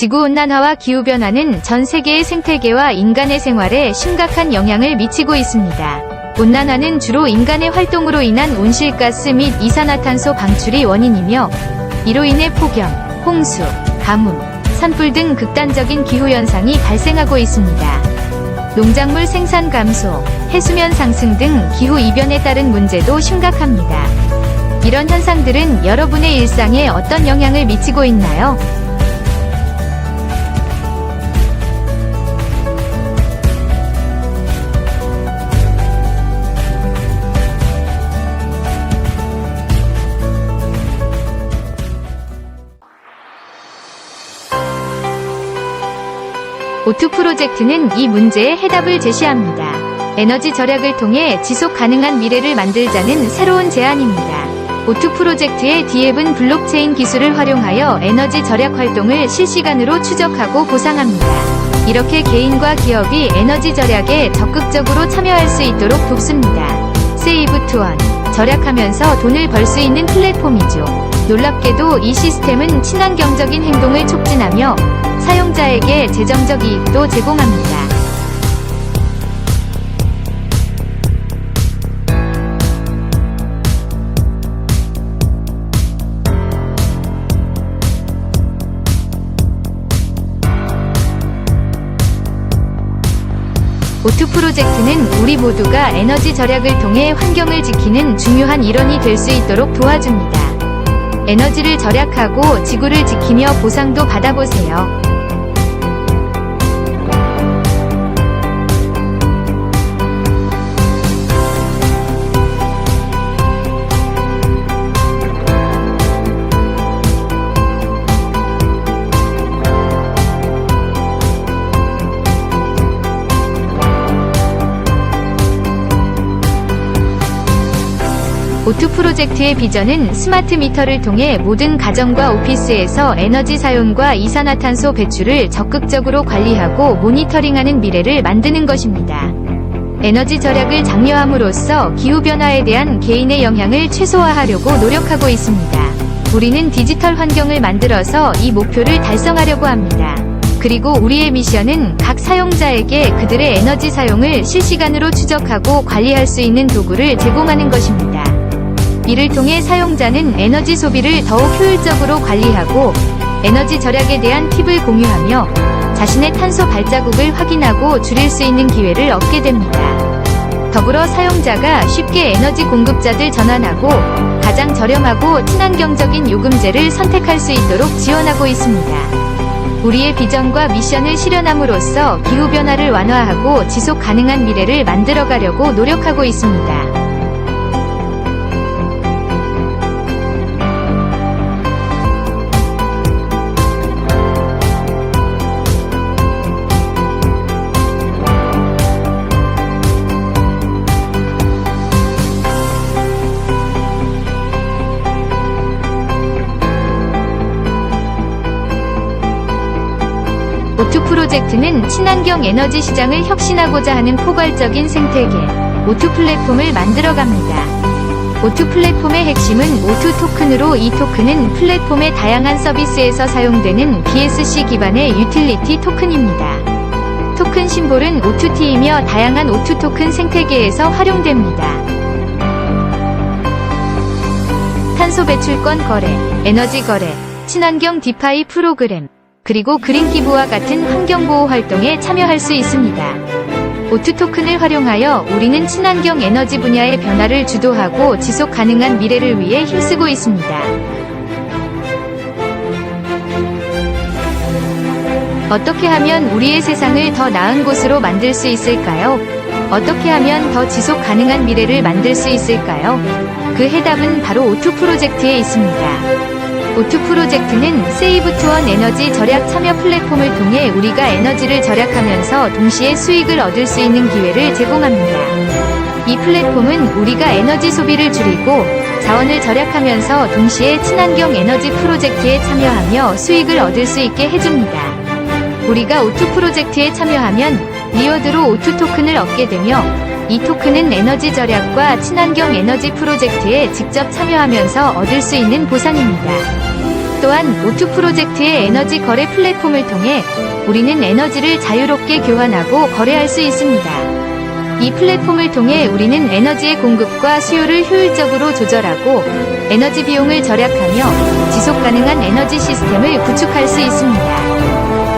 지구온난화와 기후변화는 전 세계의 생태계와 인간의 생활에 심각한 영향을 미치고 있습니다. 온난화는 주로 인간의 활동으로 인한 온실가스 및 이산화탄소 방출이 원인이며 이로 인해 폭염, 홍수, 가뭄, 산불 등 극단적인 기후현상이 발생하고 있습니다. 농작물 생산 감소, 해수면 상승 등 기후 이변에 따른 문제도 심각합니다. 이런 현상들은 여러분의 일상에 어떤 영향을 미치고 있나요? 오투 프로젝트는 이 문제에 해답을 제시합니다. 에너지 절약을 통해 지속 가능한 미래를 만들자는 새로운 제안입니다. 오투 프로젝트의 디앱은 블록체인 기술을 활용하여 에너지 절약 활동을 실시간으로 추적하고 보상합니다. 이렇게 개인과 기업이 에너지 절약에 적극적으로 참여할 수 있도록 돕습니다. 세이브 투원, 절약하면서 돈을 벌 수 있는 플랫폼이죠. 놀랍게도 이 시스템은 친환경적인 행동을 촉진하며 사용자에게 재정적 이익도 제공합니다. 오투 프로젝트는 우리 모두가 에너지 절약을 통해 환경을 지키는 중요한 일원이 될 수 있도록 도와줍니다. 에너지를 절약하고 지구를 지키며 보상도 받아보세요. 오투 프로젝트의 비전은 스마트 미터를 통해 모든 가정과 오피스에서 에너지 사용과 이산화탄소 배출을 적극적으로 관리하고 모니터링하는 미래를 만드는 것입니다. 에너지 절약을 장려함으로써 기후변화에 대한 개인의 영향을 최소화하려고 노력하고 있습니다. 우리는 디지털 환경을 만들어서 이 목표를 달성하려고 합니다. 그리고 우리의 미션은 각 사용자에게 그들의 에너지 사용을 실시간으로 추적하고 관리할 수 있는 도구를 제공하는 것입니다. 이를 통해 사용자는 에너지 소비를 더욱 효율적으로 관리하고 에너지 절약에 대한 팁을 공유하며 자신의 탄소 발자국을 확인하고 줄일 수 있는 기회를 얻게 됩니다. 더불어 사용자가 쉽게 에너지 공급자들 전환하고 가장 저렴하고 친환경적인 요금제를 선택할 수 있도록 지원하고 있습니다. 우리의 비전과 미션을 실현함으로써 기후변화를 완화하고 지속 가능한 미래를 만들어가려고 노력하고 있습니다. 프로젝트는 친환경 에너지 시장을 혁신하고자 하는 포괄적인 생태계, 오투 플랫폼을 만들어갑니다. 오투 플랫폼의 핵심은 오투 토큰으로 이 토큰은 플랫폼의 다양한 서비스에서 사용되는 BSC 기반의 유틸리티 토큰입니다. 토큰 심볼은 O2T이며 다양한 오투 토큰 생태계에서 활용됩니다. 탄소 배출권 거래, 에너지 거래, 친환경 디파이 프로그램, 그리고 그린 기부와 같은 환경보호 활동에 참여할 수 있습니다. 오투 토큰을 활용하여 우리는 친환경 에너지 분야의 변화를 주도하고 지속 가능한 미래를 위해 힘쓰고 있습니다. 어떻게 하면 우리의 세상을 더 나은 곳으로 만들 수 있을까요? 어떻게 하면 더 지속 가능한 미래를 만들 수 있을까요? 그 해답은 바로 오투 프로젝트에 있습니다. 오투 프로젝트는 세이브 투원 에너지 절약 참여 플랫폼을 통해 우리가 에너지를 절약하면서 동시에 수익을 얻을 수 있는 기회를 제공합니다. 이 플랫폼은 우리가 에너지 소비를 줄이고 자원을 절약하면서 동시에 친환경 에너지 프로젝트에 참여하며 수익을 얻을 수 있게 해줍니다. 우리가 오투 프로젝트에 참여하면 리워드로 오투 토큰을 얻게 되며 이 토큰은 에너지 절약과 친환경 에너지 프로젝트에 직접 참여하면서 얻을 수 있는 보상입니다. 또한 오투 프로젝트의 에너지 거래 플랫폼을 통해 우리는 에너지를 자유롭게 교환하고 거래할 수 있습니다. 이 플랫폼을 통해 우리는 에너지의 공급과 수요를 효율적으로 조절하고 에너지 비용을 절약하며 지속 가능한 에너지 시스템을 구축할 수 있습니다.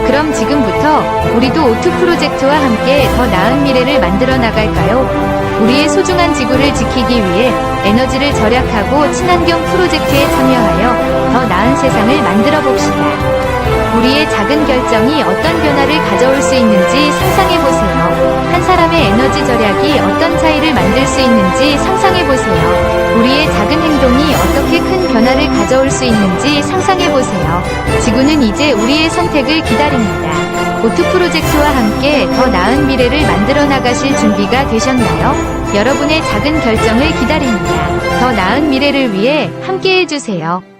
그럼 지금부터 우리도 오투 프로젝트와 함께 더 나은 미래를 만들어 나갈까요? 우리의 소중한 지구를 지키기 위해 에너지를 절약하고 친환경 프로젝트에 참여하여 더 나은 세상을 만들어 봅시다. 우리의 작은 결정이 어떤 변화를 가져올 수 있는지 상상해 보세요. 한 사람의 에너지 절약이 어떤 차이를 만들 수 있는지 상상해 보세요. 우리의 작은 행동이 어떻게 큰 변화를 가져올 수 있는지 상상해 보세요. 지구는 이제 우리의 선택을 기다립니다. 오투 프로젝트와 함께 더 나은 미래를 만들어 나가실 준비가 되셨나요? 여러분의 작은 결정을 기다립니다. 더 나은 미래를 위해 함께 해주세요.